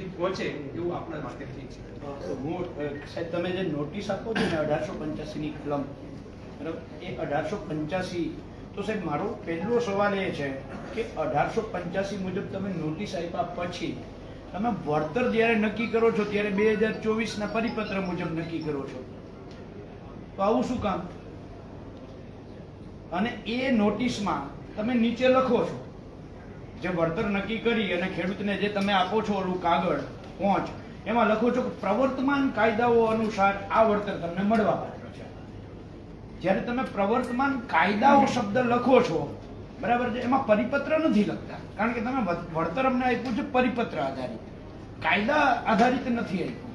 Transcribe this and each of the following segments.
સુધી પહોંચે એવું આપણા માટે ઠીક છે હું સાહેબ, તમે જે નોટિસ આપો છો ને અઢારસો પંચ્યાસીની કલમ, બરાબર? એ અઢારસો પંચ્યાસી, તો સાહેબ, મારો પહેલો સવાલ એ છે કે અઢારસો પંચ્યાસી મુજબ તમે નોટિસ આપ્યા પછી, તમે વળતર જ્યારે નક્કી કરો છો, ત્યારે બે હજાર ચોવીસના પરિપત્ર મુજબ નક્કી કરો છો. તો આવું શું કામ? અને એ નોટિસમાં તમે નીચે લખો છો. જે વળતર નક્કી કરી અને ખેડૂતને જે તમે આપો છો ઓલું કાગળ, પહોંચ, એમાં લખો છો કે પ્રવર્તમાન કાયદાઓ અનુસાર આ વળતર તમને મળવા પાત્ર છે. જ્યારે તમે પ્રવર્તમાન કાયદાઓ શબ્દ લખો છો, બરાબર છે, એમાં પરિપત્ર નથી લખતા. કારણ કે તમે વળતર અમને આપ્યું છે પરિપત્ર આધારિત. કાયદા આધારિત નથી આપ્યું.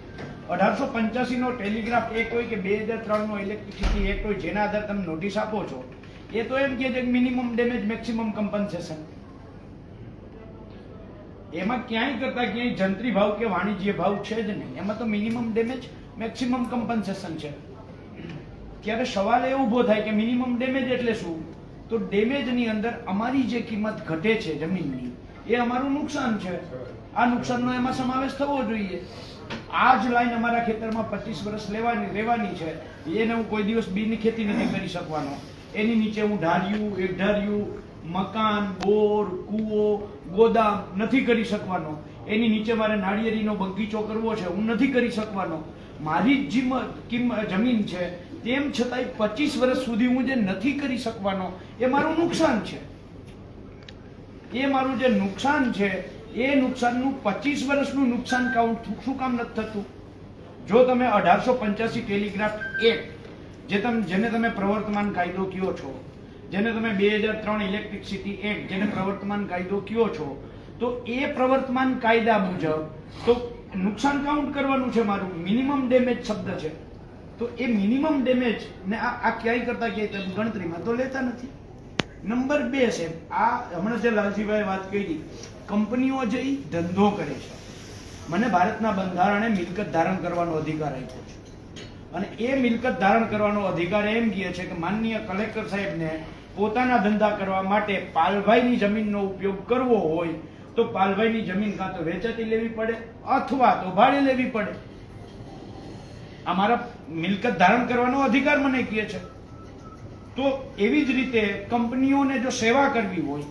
અઢારસો પંચ્યાસી નો ટેલિગ્રાફ એક હોય કે બે હજાર ત્રણ નો ઇલેક્ટ્રિસિટી એક્ટ હોય, જેના આધારે તમે નોટિસ આપો છો, એ તો એમ કે મિનિમમ ડેમેજ મેક્સિમમ કમ્પન્સેશન એમાં ક્યાંય કરતા ક્યાંય જંત્રી ભાવ કે વાણિજ્ય ભાવ છે જ નહીં. એમાં તો મિનિમમ ડેમેજ મેક્સિમમ કમ્પન્સેશન છે. ત્યારે સવાલ એ ઊભો થાય કે મિનિમમ ડેમેજ એટલે શું? તો ડેમેજની અંદર અમારી જે કિંમત ઘટે છે જમીનની, એ અમારું નુકસાન છે. આ નુકસાનનો એમાં સમાવેશ થવો જોઈએ. આ જ લાઈન અમારા ખેતરમાં પચીસ વર્ષ લેવાની, રહેવાની છે. એને હું કોઈ દિવસ બીની ખેતી નથી કરી શકવાનો. એની નીચે હું ઢાર્યું એક ઢાર્યું મકાન, બોર, કૂવો ગોદામ નથી કરી શકવાનો. એની નીચે મારે નાળિયેરીનો બગીચો કરવો છે, હું નથી કરી શકવાનો. મારી જ જમીન છે, તેમ છતાંય પચીસ વર્ષ સુધી હું જે નથી કરી શકવાનો, એ મારું નુકસાન છે. એ મારું જે નુકસાન છે, એ નુકસાનનું પચીસ વર્ષનું નુકસાન કાઉન્ટ શું કામ નથી થતું? જો તમે અઢારસો પંચ્યાસી ટેલિગ્રાફ એક્ટ જે તમે જેને તમે પ્રવર્તમાન કાયદો કયો છો જેને તમે બે હજાર ત્રણ ઇલેક્ટ્રિસિટી એક્ટ જેને પ્રવર્તમાન કાયદો કયો છો, તો એ પ્રવર્તમાન કાયદા મુજબ, તો નુકસાન કાઉન્ટ કરવાનું છે મારું મિનિમમ ડેમેજ શબ્દ છે. તો એ મિનિમમ ડેમેજ ને આ ક્યાંય કરતા ક્યાંય તમે ગણતરીમાં તો લેતા નથી. નંબર બે છે, આ હમણાં જે લાલજીભાઈ વાત કરી, કંપનીઓ જે ધંધો કરે છે. મને ભારતના બંધારણે મિલકત ધારણ કરવાનો અધિકાર આપ્યો છે. અને એ મિલકત ધારણ કરવાનો અધિકાર એમ કહે છે કે માનનીય કલેક્ટર સાહેબને પોતાના ધંધા કરવા માટે પાલભાઈની જમીનનો ઉપયોગ કરવો હોય તો પાલભાઈની જમીન કાં તો વેચાતી લેવી પડે અથવા તો ભાડે લેવી પડે. આ મારા મિલકત ધારણ કરવાનો અધિકાર મને કહે છે. તો એવી જ રીતે કંપનીઓને જો સેવા કરવી હોય,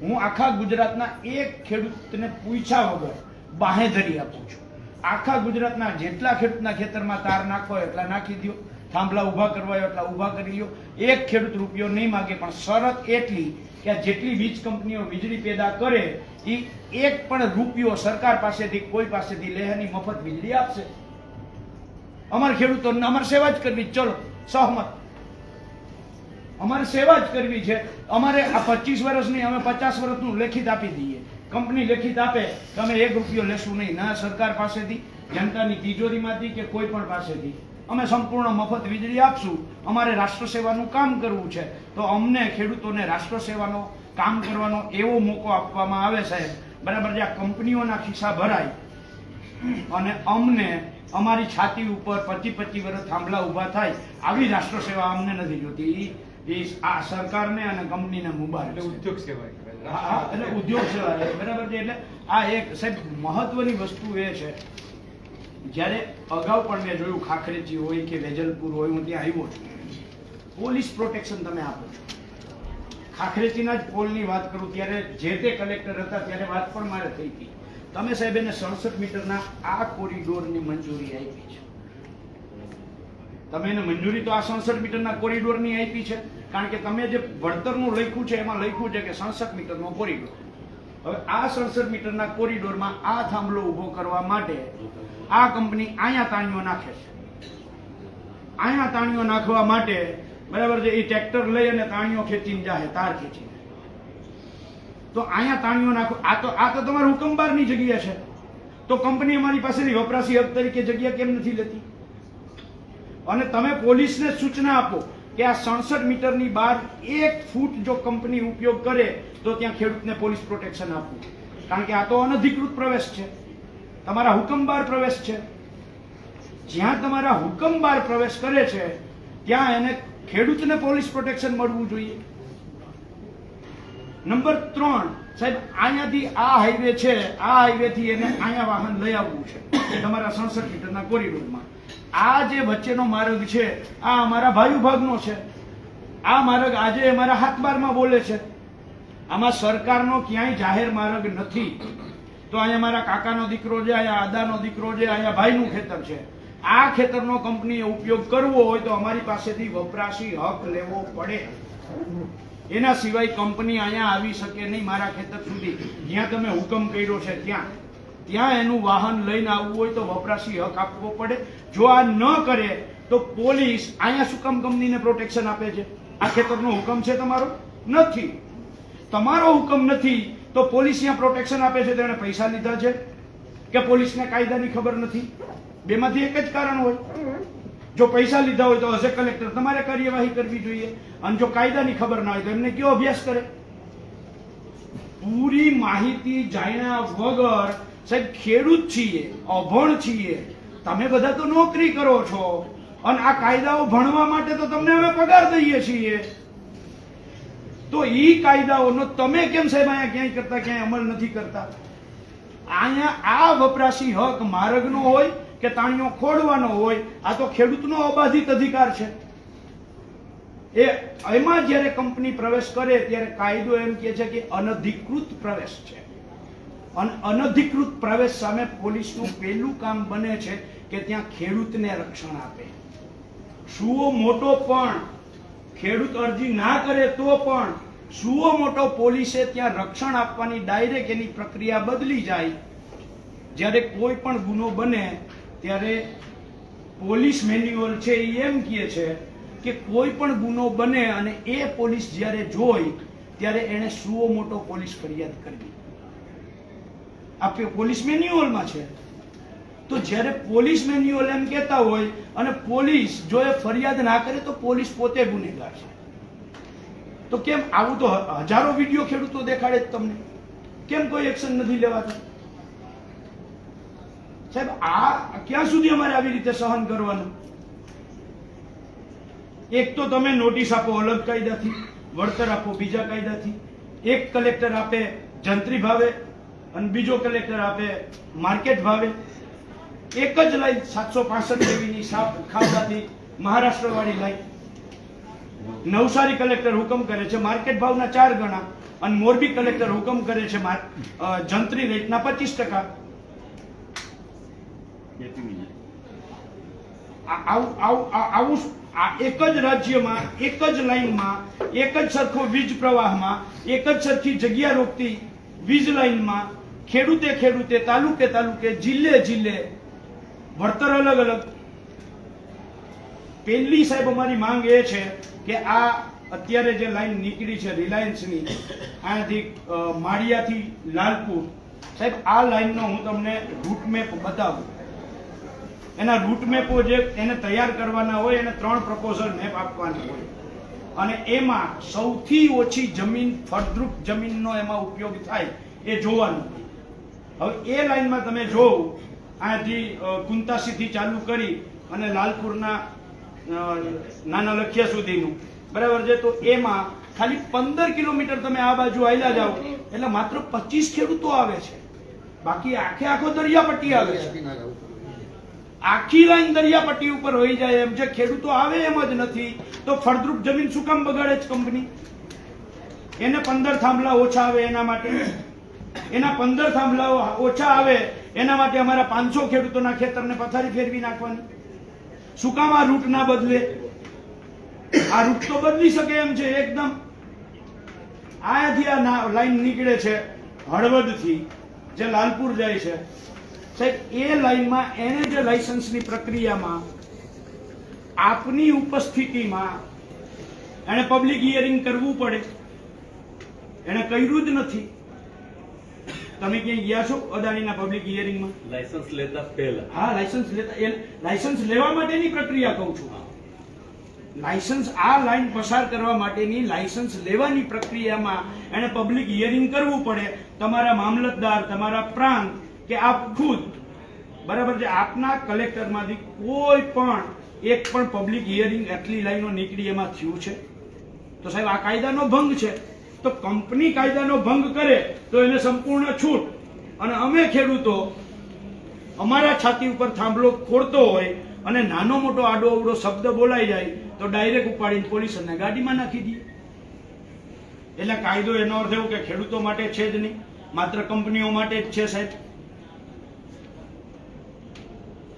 હું આખા ગુજરાતના એક ખેડૂતને પૂછ્યા વગર બાહેધરી આપું છું. આખા ગુજરાતના જેટલા ખેડૂતના ખેતરમાં તાર નાખો, એટલા નાખી દો થાંભલા ઊભા કરવા હોય એટલા ઊભા કરી લો એક ખેડૂત રૂપિયો નહીં માગે, પણ શરત એટલી કે જેટલી વીજ કંપનીઓ વીજળી પેદા કરે એ એક પણ રૂપિયો સરકાર પાસેથી, કોઈ પાસેથી લેહની મફત વીજળી આપશે. અમારે ખેડૂતોને અમારે સેવા જ કરવી. ચલો, સહમત. અમારે સેવા જ કરવી છે. અમારે આ પચીસ વર્ષની, અમે પચાસ વર્ષનું લેખિત આપી દઈએ. કંપની લેખિત આપે, તમે એક રૂપિયો લેશું નહીં. ના, સરકાર પાસેથી, જનતાની તિજોરીમાંથી કે કોઈ પણ પાસેથી. અમે સંપૂર્ણ મફત વીજળી આપશું. અમારે રાષ્ટ્ર સેવાનું કામ કરવું છે. તો અમને ખેડૂતોને રાષ્ટ્ર સેવાનો કામ કરવાનો એવો મોકો આપવામાં આવે સાહેબ. બરાબર જે આ કંપનીઓના ખિસ્સા ભરાય. અને અમને અમારી છાતી ઉપર પચી પચી વર્ષ થાંભલા ઊભા થાય આવી રાષ્ટ્ર સેવા અમને નથી જોતી એ આ સરકારને અને કંપનીને મુબારક ઉદ્યોગ સેવા કહેવાય. હા, એટલે ઉદ્યોગ સેવા બરાબર છે એટલે આ એક સાહેબ મહત્વની વસ્તુ એ છે જ્યારે અગાઉ પણ મેં જોયું ખાખરેજી હોય કે વેજલપુર હોય હું ત્યાં આવ્યો છું. પોલીસ પ્રોટેક્શન તમે આપો છો. ખાખરેજીના જ પોલની વાત કરું ત્યારે જે તે કલેક્ટર હતા ત્યારે વાત પણ મારે થઈ હતી. તમે સાહેબ એને સડસઠ મીટરના આ કોરિડોરની મંજૂરી આપી છે. તમે એને મંજૂરી તો આ સડસઠ મીટરના કોરિડોરની આપી છે. કારણ કે તમે જે વળતરનું લખ્યું છે, એમાં લખ્યું છે કે સડસઠ મીટરનો કોરિડોર. હવે આ સડસઠ મીટરના કોરિડોરમાં આ થાંભલો ઊભો કરવા માટે આ કંપની અહીંયા તાણીઓ નાખે છે. અહીંયા તાણીઓ નાખવા માટે, બરાબર છે, એ ટ્રેક્ટર લઈ અને તાણીઓ ખેંચીને જાય તાર ખેંચીને. તો અહીંયા તાણીઓ નાખો, આ તો આ તો તમારા હુકમબારની જગ્યા છે. તો કંપની અમારી પાસેથી વપરાશી હક તરીકે જગ્યા કેમ નથી લેતી? અને તમે પોલીસને સૂચના આપો કે આ સડસઠ મીટરની બહાર એક ફૂટ જો કંપની ઉપયોગ કરે તો ત્યાં ખેડૂતને પોલીસ પ્રોટેક્શન આપવું. કારણ કે આ તો અનધિકૃત પ્રવેશ છે. તમારા હુકમ બહાર પ્રવેશ છે. જ્યાં તમારા હુકમ બહાર પ્રવેશ કરે છે, ત્યાં એને ખેડૂતને પોલીસ પ્રોટેક્શન મળવું જોઈએ. નંબર ત્રણ, સાહેબ અહીંયાથી આ હાઈવે છે, આ હાઈવેથી એને અહીંયા વાહન લઈ આવવું છે, તમારા સડસઠ મીટરના કોરિડોરમાં. આ જે વચ્ચેનો માર્ગ છે, આ અમારા ભાઈ ભાગનો છે. આ માર્ગ આજે અમારા હાથબારમાં બોલે છે. આમાં સરકારનો ક્યાંય જાહેર માર્ગ નથી. તો અહીંયા મારા કાકાનો દીકરો છે, અહીંયા આદાનો દીકરો છે, અહીંયા ભાઈનું ખેતર છે. આ ખેતરનો કંપનીએ ઉપયોગ કરવો હોય તો અમારી પાસેથી વપરાશી હક લેવો પડે. એના સિવાય કંપની અહીંયા આવી શકે નહીં મારા ખેતર સુધી. જ્યાં તમે હુકમ કર્યો છે, ત્યાં. ત્યાં એનું વાહન લઈને આવવું હોય તો વપરાશી હક આપવો પડે. જો આ ન કરે, તો પોલીસ અહીંયા શું કામ કંપનીને પ્રોટેક્શન આપે છે? આ ખેતરનો હુકમ છે તમારો? નથી. તમારો હુકમ નથી, તો પોલીસ અહીંયા પ્રોટેક્શન આપે છે, તેણે પૈસા લીધા છે? કે પોલીસને કાયદાની ખબર નથી? બેમાંથી એક જ કારણ હોય. જો પૈસા લીધા હોય તો એઝ કલેક્ટર તમારે કાર્યવાહી કરવી જોઈએ. અને જો કાયદાની ખબર ના હોય તો એમને કયો અભ્યાસ કરે? પૂરી માહિતી જાણ્યા વગર સાહેબ, ખેડૂત છીએ, અભણ છીએ. તમે બધા તો નોકરી કરો છો. અને આ કાયદાઓ ભણવા માટે તો તમને અમે પગાર દઈએ છીએ. તો એ કાયદાઓનો તમે કેમ સાહેબ અહીંયા ક્યાંય કરતા, ક્યાંય અમલ નથી કરતા? અહીંયા આ વપરાશી હક માર્ગનો હોય કે તાણીઓ ખોડવાનો હોય, આ તો ખેડૂતનો અબાધિત અધિકાર છે. એ એમાં જ્યારે કંપની પ્રવેશ કરે, ત્યારે કાયદો એમ કહે છે કે અનધિકૃત પ્રવેશ છે. અનધિકૃત પ્રવેશ સામે પોલીસનું પહેલું કામ બને છે કે ત્યાં ખેડૂતને રક્ષણ આપે. સુઓ મોટો પણ, ખેડૂત અરજી ના કરે તો પણ, સુઓ મોટો પોલીસે ત્યાં રક્ષણ આપવાની ડાયરેક્ટ એની પ્રક્રિયા બદલી જાય. જ્યારે કોઈ પણ ગુનો બને, ત્યારે પોલીસ મેન્યુઅલ છે એ એમ કહે છે કે કોઈ પણ ગુનો બને અને એ પોલીસ જ્યારે જોઈ, ત્યારે એણે સુઓ મોટો પોલીસ ફરિયાદ કરવી. આ પોલીસ મેન્યુઅલમાં છે. તો જ્યારે પોલીસ મેન્યુઅલ એમ કહેતા હોય અને પોલીસ જો એ ફરિયાદ ના કરે તો પોલીસ પોતે ગુનેગાર છે. તો કેમ આવું તો હજારો વીડિયો ખેડૂતો દેખાડે જ તમને. કેમ કોઈ એક્શન નથી લેવાતું? સાહેબ, આ ક્યાં સુધી અમારે આવી રીતે સહન કરવાનું? એક તો તમે નોટિસ આપો અલગ કાયદાથી, વળતર આપો બીજા કાયદાથી. એક કલેક્ટર આપે જંત્રી ભાવે અને બીજો કલેક્ટર આપે માર્કેટ ભાવે. એક જ લાઈન સાતસો પાસઠ જેવીની ખાવડાથી મહારાષ્ટ્ર વાળી લાઈન. નવસારી કલેક્ટર હુકમ કરે છે, માર્કેટ ભાવના ચાર ગણા અને મોરબી કલેક્ટર હુકમ કરે છે જંત્રી રેટના પચીસ ટકા. આવું એક જ રાજ્યમાં, એક જ લાઈનમાં, એક જ સરખો વીજ પ્રવાહમાં, એક જ સરખી જગ્યા રોકતી વીજ લાઇનમાં ખેડૂતે ખેડૂતે, તાલુકે તાલુકે, જિલ્લે જિલ્લે વળતર અલગ અલગ. પહેલી સાહેબ, અમારી માંગ એ છે કે આ અત્યારે જે લાઈન નીકળી છે રિલાયન્સની અહીંયાથી માળિયાથી લાલપુર. સાહેબ, આ લાઈનનો હું તમને રૂટ મેપ બતાવું. એના રૂટ મેપો જે એને તૈયાર કરવાના હોય, એને ત્રણ પ્રપોઝલ મેપ આપવાના હોય. અને એમાં સૌથી ઓછી જમીન, ફળદ્રુપ જમીનનો એમાં ઉપયોગ થાય એ જોવાનું. હવે એ લાઈનમાં તમે જોવો અહીંયાથી કુંતાસીથી ચાલુ કરી અને લાલપુરના નાના લખિયા સુધીનું. બરાબર છે? તો એમાં ખાલી પંદર કિલોમીટર તમે આ બાજુ આવેલા જાઓ, એટલે માત્ર પચીસ ખેડૂતો આવે છે. બાકી આખે આખો દરિયાપટ્ટી આવે છે. આખી લાઈન દરિયાપટ્ટી ઉપર હોઈ જાય એમ છે. ખેડૂતો આવે એમ જ નથી. તો ફળદ્રુપ જમીન શું કામ બગાડે છે કંપની? એને પંદર થાંભલા ઓછા આવે એના માટે. એના પંદર થાંભલાઓ ઓછા આવે એના માટે અમારા પાંચસો ખેડૂતોના ખેતરને પથારી ફેરવી નાખવાની. શું કામ આ રૂટ ના બદલે? આ રૂટ તો બદલી શકે એમ છે એકદમ. આયાથી આ લાઈન નીકળે છે હળવદથી, જે લાલપુર જાય છે. સાહેબ એ લાઈનમાં એને જે લાયસન્સની પ્રક્રિયામાં આપની ઉપસ્થિતિમાં એને પબ્લિક હિયરિંગ કરવું પડે. એને કર્યું જ નથી. તમે ક્યાંય ગયા છો અદાણીના પબ્લિક હિયરિંગમાં? લાયસન્સ લેતા પહેલા. હા લાયસન્સ લેતા એ લાયસન્સ લેવા માટેની પ્રક્રિયા કહું છું. લાયસન્સ આ લાઈન પસાર કરવા માટેની લાયસન્સ લેવાની પ્રક્રિયામાં એને પબ્લિક હિયરિંગ કરવું પડે. તમારા મામલતદાર તમારા પ્રાંત કે આપ ખુદ, બરાબર છે, આપના કલેક્ટરમાંથી કોઈ પણ, એક પણ પબ્લિક હિયરિંગ આટલી લાઈનો નીકળી એમાં થયું છે? તો સાહેબ, આ કાયદાનો ભંગ છે. તો કંપની કાયદાનો ભંગ કરે તો એને સંપૂર્ણ છૂટ. અને અમે ખેડૂતો, અમારા છાતી ઉપર થાંભલો ખોડતો હોય અને નાનો મોટો આડો અવડો શબ્દ બોલાઈ જાય, તો ડાયરેક્ટ ઉપાડીને પોલીસ અને ગાડીમાં નાખી દઈએ. એટલે કાયદો એનો અર્થ એવો કે ખેડૂતો માટે છે જ નહીં, માત્ર કંપનીઓ માટે જ છે સાહેબ.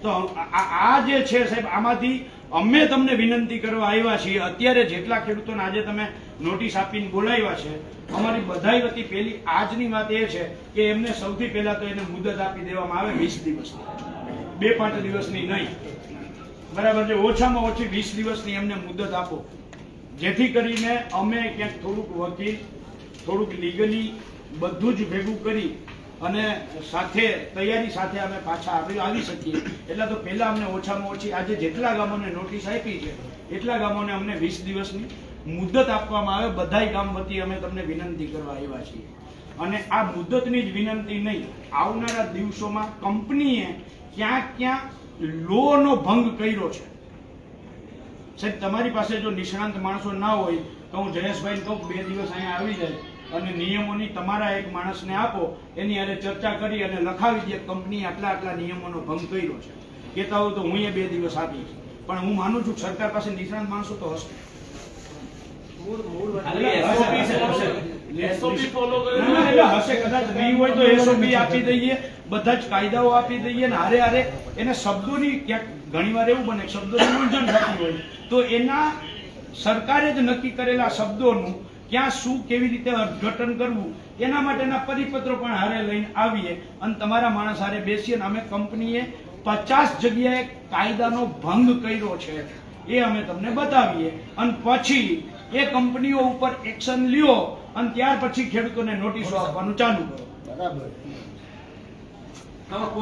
તો આ- જે છે સાહેબ, આમાંથી અમે તમને વિનંતી કરવા આવ્યા છીએ. અત્યારે જેટલા ખેડૂતોને આજે તમે નોટિસ આપીને બોલાવ્યા છે, અમારી બધા વતી પહેલી આજની વાત એ છે કે એમને સૌથી પહેલા તો એને મુદત આપી દેવામાં આવે વીસ દિવસની. બે પાંચ દિવસની નહીં. બરાબર છે? ઓછામાં ઓછી વીસ દિવસની એમને મુદત આપો. જેથી કરીને અમે ક્યાંક થોડુંક વકીલ, થોડુંક લીગલી બધું જ ભેગું કરી અને સાથે, તૈયારી સાથે અમે પાછા આવી આવી શકીએ. એટલે તો પહેલા અમને ઓછામાં ઓછી આજે જેટલા ગામોને નોટિસ આપી છે, એટલા ગામોને અમને વીસ દિવસની મુદત આપવામાં આવે. બધાય ગામ વતી અમે તમને વિનંતી કરવા આવ્યા છીએ. અને આ મુદતની જ વિનંતી નહીં, આવનારા દિવસોમાં કંપનીએ ક્યાં ક્યાં લોનો ભંગ કર્યો છે. સાહેબ, તમારી પાસે જો નિષ્ણાંત માણસો ના હોય, તો હું જયેશભાઈને કહું બે દિવસ અહીંયા આવી જાય. અને નિયમોની તમારા એક માણસને આપો એની અરે ચર્ચા કરી અને લખાવી દે કંપની આટલા આટલા નિયમોનો ભંગ કર્યો છે. કહેતા હોય તો હું એ બે દિવસ આપી પણ હું માનું છું સરકાર પાસે નિષ્ણાંત માણસો તો હશે. હશે. કદાચ નહીં હોય તો SOP આપી દઈએ બધા જ કાયદાઓ આપી દઈએ ને હારે હારે. એને શબ્દોની ક્યાંક ઘણીવાર એવું બને શબ્દોની મૂંઝવણ થતી હોય તો એના સરકારે જ નક્કી કરેલા શબ્દોનું ક્યાં શું કેવી રીતે અર્થઘટન કરવું એના માટેના પરિપત્રો પણ હારે લઈને આવીએ અને તમારા માણસ હારે બેસીએ અને અમે કંપનીએ પચાસ જગ્યાએ કાયદાનો ભંગ કર્યો છે. એ અમે તમને બતાવીએ. અને પછી એ કંપનીઓ ઉપર એક્શન લ્યો અને ત્યાર પછી ખેડૂતોને નોટિસો આપવાનું ચાલુ કરો. બરાબર. કોઈ